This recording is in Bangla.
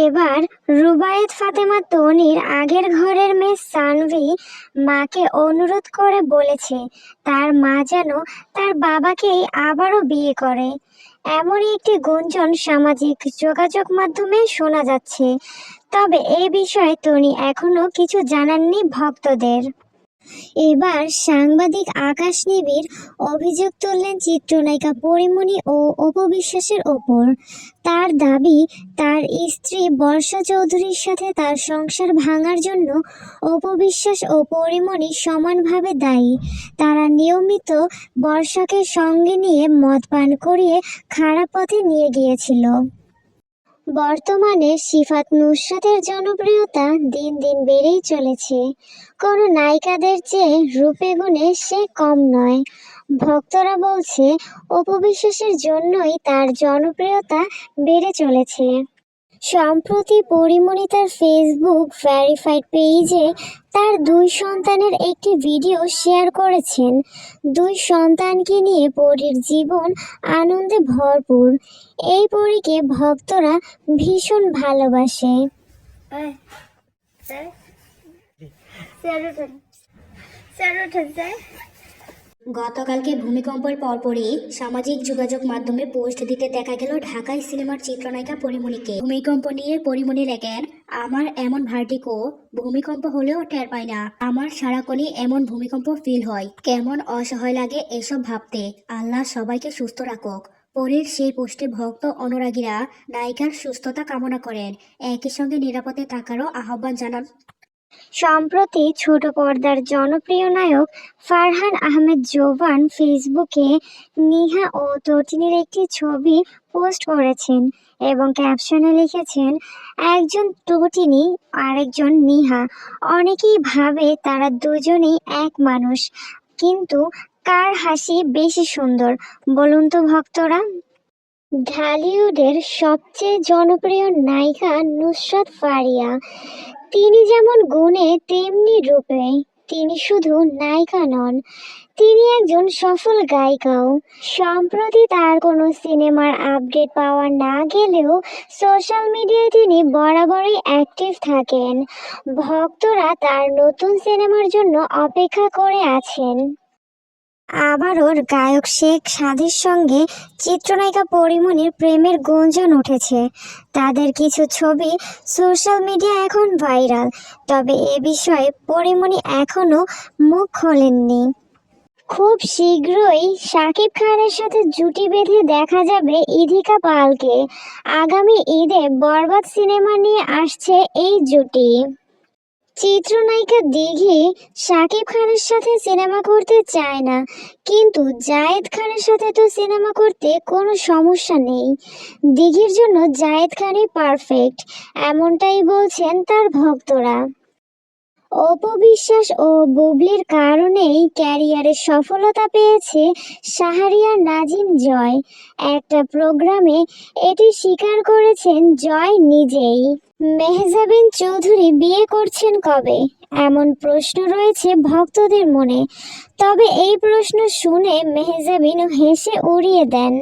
এবার রুবায়েত ফাতেমা তনির আগের ঘরের মেয়ে সানভি মাকে অনুরোধ করে বলেছে, তার মা যেন তার বাবাকেই আবারও বিয়ে করে। এমনই একটি গুঞ্জন সামাজিক যোগাযোগ মাধ্যমে শোনা যাচ্ছে। তবে এ বিষয়ে তনি এখনও কিছু জানাননি ভক্তদের। এবার সাংবাদিক আকাশ নিবিড় অভিযোগ তুললেন চিত্রনায়িকা পরিমণি ও অপবিশ্বাসের ওপর। তার দাবি, তার স্ত্রী বর্ষা চৌধুরীর সাথে তার সংসার ভাঙার জন্য অপবিশ্বাস ও পরিমণি সমানভাবে দায়ী। তারা নিয়মিত বর্ষাকে সঙ্গে নিয়ে মদ পান করিয়ে খারাপ পথে নিয়ে গিয়েছিল। বর্তমানে সিফাত নুসরাতের জনপ্রিয়তা দিন দিন বেড়েই চলেছে। কোনো নায়িকাদের চেয়ে রূপে গুণে সে কম নয়। ভক্তরা বলছে, অপবিশ্বাসের জন্যই তার জনপ্রিয়তা বেড়ে চলেছে। সম্প্রতি পরিমণি তার ফেসবুক ভ্যারিফাইড পেজে তার দুই সন্তানের একটি ভিডিও শেয়ার করেছেন দুই সন্তানকে নিয়ে পরীর জীবন আনন্দে ভরপুর এই পরীকে ভক্তরা ভীষণ ভালোবাসে গতকালকে ভূমিকম্পের পরপরই সামাজিক যোগাযোগ মাধ্যমে পোস্ট দিতে দেখা গেল ঢাকায় সিনেমার চিত্রনায়িকা পরিমণিকে। ভূমিকম্প নিয়ে পরিমণি লেখেন, আমার এমন ভার্টিকো ভূমিকম্প হলেও টের পাই না। আমার সারাক্ষণই এমন ভূমিকম্প ফিল হয়। কেমন অসহায় লাগে এসব ভাবতে। আল্লাহ সবাইকে সুস্থ রাখুক। পরের সেই পোস্টে ভক্ত অনুরাগীরা নায়িকার সুস্থতা কামনা করেন। একই সঙ্গে নিরাপদে থাকারও আহ্বান জানান সম্প্রতি ছোট পর্দার জনপ্রিয় নায়ক ফারহান আহমেদ জোবান ফেসবুকে নিহা ও তটিনীর একটি ছবি পোস্ট করেছেন এবং ক্যাপশনে লিখেছেন, একজন তটিনী আরেকজন নিহা। অনেকেই ভাবে তারা দুজনেই এক মানুষ, কিন্তু কার হাসি বেশি সুন্দর বলুন তো ভক্তরা? ঢালিউডের সবচেয়ে জনপ্রিয় নায়িকা নুসরাত ফারিয়া। তিনি যেমন গুণে, তেমনি রূপে। তিনি শুধু নায়িকা নন, তিনি একজন সফল গায়িকাও। সম্প্রতি তার কোনো সিনেমার আপডেট পাওয়া না গেলেও সোশ্যাল মিডিয়ায় তিনি বরাবরই অ্যাক্টিভ থাকেন। ভক্তরা তার নতুন সিনেমার জন্য অপেক্ষা করে আছেন। আবারও গায়ক শেখ সাদির সঙ্গে চিত্রনায়িকা পরিমণির প্রেমের গুঞ্জন উঠেছে। তাদের কিছু ছবি সোশ্যাল মিডিয়া এখন ভাইরাল, তবে এ বিষয়ে পরিমণি এখনও মুখ খোলেননি। খুব শীঘ্রই শাকিব খানের সাথে জুটি বেঁধে দেখা যাবে ইধিকা পালকে। আগামী ঈদে বরবাদ সিনেমা নিয়ে আসছে এই জুটি। চিত্রনায়িকা দিঘি শাকিব খানের সাথে সিনেমা করতে চায় না, কিন্তু জায়েদ খানের সাথে তো সিনেমা করতে কোনো সমস্যা নেই। দিঘির জন্য জায়েদ খানই পারফেক্ট এমনটাই বলছেন তার ভক্তরা। অপবিশ্বাস ও বুবলির কারণেই ক্যারিয়ারে সফলতা পেয়েছে শাহরিয়ার নাজিম জয়। একটা প্রোগ্রামে এটি স্বীকার করেছেন জয় নিজেই। মেহজাবিন চৌধুরী বিয়ে করছেন কবে? এমন প্রশ্ন রয়েছে ভক্তদের মনে। তবে এই প্রশ্ন শুনে মেহজাবিন হেসে উড়িয়ে দেন।